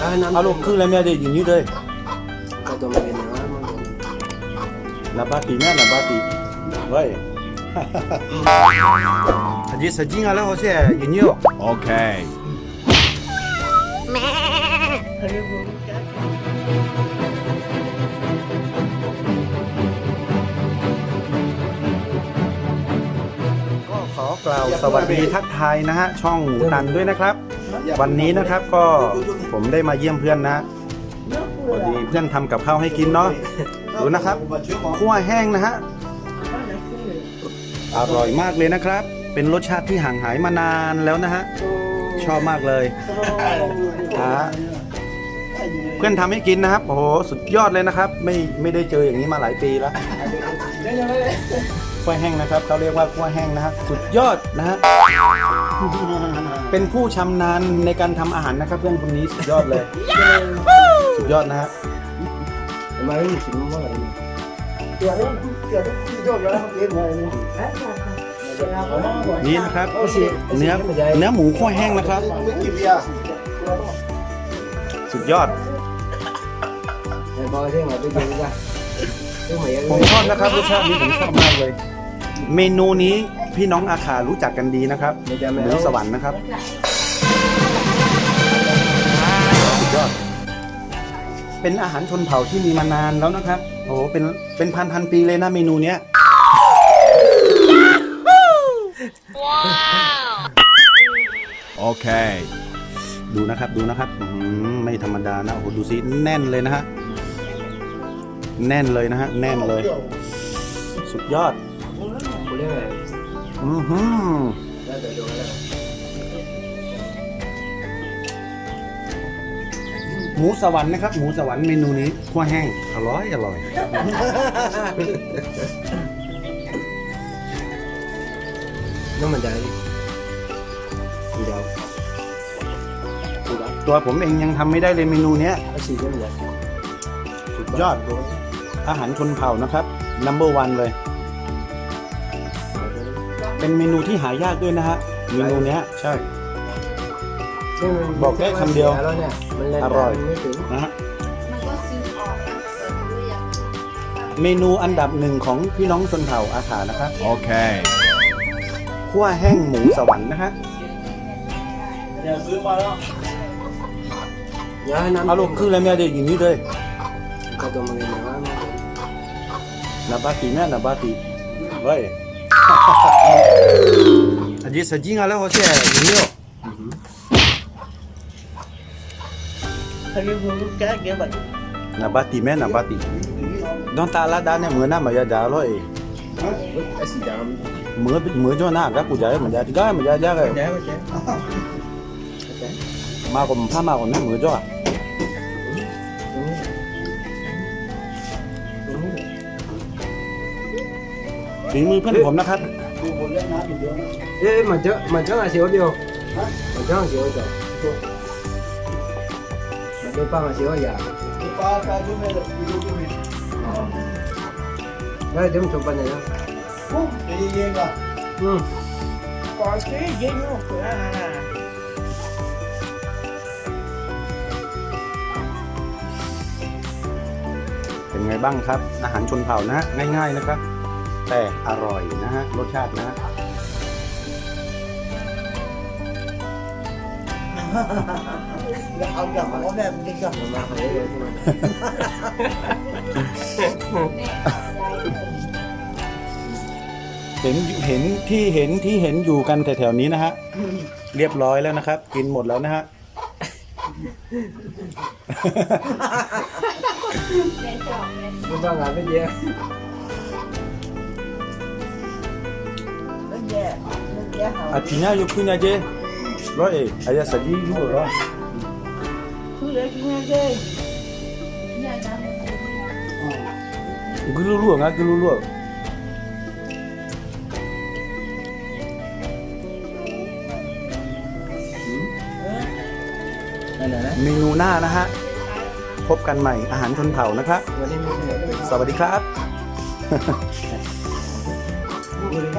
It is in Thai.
Ah, nam Alo, cứ làm nhà đi như đây. Kau tu makan yang mana? Nabati na, nabati. Vậy. Haji saji ngala ho se yin yo. Okay. ก็ขอกล่าวสวัสดีทักทายนะฮะ ช่องหมูตันด้วยนะครับ วันนี้นะครับก็ผมได้มาเยี่ยมเพื่อนนะพอดีเพื่อนทำกับข้าวให้กินเนาะดูนะครับคั่วแห้งนะฮะอร่อยมากเลยนะครับ เป็นรสชาติที่ห่างหายมานานแล้วนะฮะชอบมากเลยฮะเพื่อนทำให้กินนะครับโอ้โหสุดยอดเลยนะครับ ไม่ไม่ได้เจออย่างนี้มาหลายปีแล้วกล้วยแห้งนะครับเขาเรียกว่ากล้วยแห้งนะฮะสุดยอดนะฮะ เป็นผู้ชำนาญในการทำอาหารนะครับเพื่อนคนนี้สุดยอดเลย สุดยอดนะฮะ Kemarin semua ini. นี่นะครับ เนื้อเนื้อหมูกล้วยแห้งนะครับ สุดยอด Saya bawa saya nggak tu jadi dah. Tu mày ผมชอบนะครับรสชาตินี้ผมชอบมากเลย เมนูนี้ พี่น้องอาขารู้จักกันดีนะครับหมูสวรรค์นะครับสุดยอดเป็นอาหารชนเผ่าที่มีมานานแล้วนะครับโอ้โหเป็นเป็นพันพันปีเลยนะเมนูเนี้ย Okay. ดูนะครับดูนะครับอื้อหือไม่ธรรมดานะโอ้โหดูสิแน่นเลยนะฮะแน่นเลยนะฮะแน่นเลย สุดยอด boleh nggak? อือหือ Dah dah dah. dah. หมูสวรรค์นะครับ หมูสวรรค์เมนูนี้คั่วแห้ง อร่อย อร่อย Nó mình chạy đi. Đi đâu? Đi đâu? ตัวผมเองยังทำไม่ได้เลยเมนูเนี้ย Có gì chứ mình chạy? สุดยอดอาหารชนเผ่านะครับ number one เลย เป็นเมนูที่หายากด้วยนะฮะเมนูเนี้ยใช่ Bọc cái thằng điều. Đó nè, mình lên À, rồi. mới tưởng นะฮะมันก็ซื้อออกนะเปิดดูอย่างเมนูอันดับหนึ่งของพี่น้องชนเผ่าอาขานะครับ Okay. คั่วแห้งหมูสวรรค์นะฮะ nhớ năm อารมณ์คืออะไรแม่เด็กอย่างนี้เลย Kau tu makan yang mana? นาบาติแม่นาบาติเฮ้ยอาจิสจิงอะไรวะเสียอย่างนี้เหรอนาบาติแม่นาบาติดอนตาลาดาเนี่ยเหมือนหน้ามายาดาเลย Cái gì đó? เหมือนเหมือนจ้าหน้ากับกูใจมันจะได้มันจะยากเลย Cháy quá cháy. มากกว่าถ้ามากกว่านั้นเหมือนจ้า Đúng. Đúng. ฝีมือเพื่อนผมนะครับ Ê, mà chớ, mà chớ là xíu điều. Mà chớ là xíu rồi. Mà tôi bao là xíu rồi. Đây, chúng chụp bên này đó. Ừ. Ừ. เป็นไงบ้างครับ อาหารชนเผ่านะฮะง่ายๆนะครับ แต่อร่อยนะฮะรสชาตินะฮะ Mà phải để được mà. เห็นเห็นที่เห็นที่เห็นอยู่กันแถวๆนี้นะฮะเรียบร้อยแล้วนะครับ กินหมดแล้วนะฮะเป็นจอกเลย Chúng ta làm cái gì? อาทิตย์หน้ายกขึ้นนะเจ้ร้อยเอกอายาสจีรู้เหรอเนี่ยนะ มันเป็นกรู้รู้งะกรู้รู้ Đây nè, เมนูหน้านะฮะ พบกันใหม่อาหารชนเผ่านะครับ Vừa đi mua cái này. สวัสดีครับ Vừa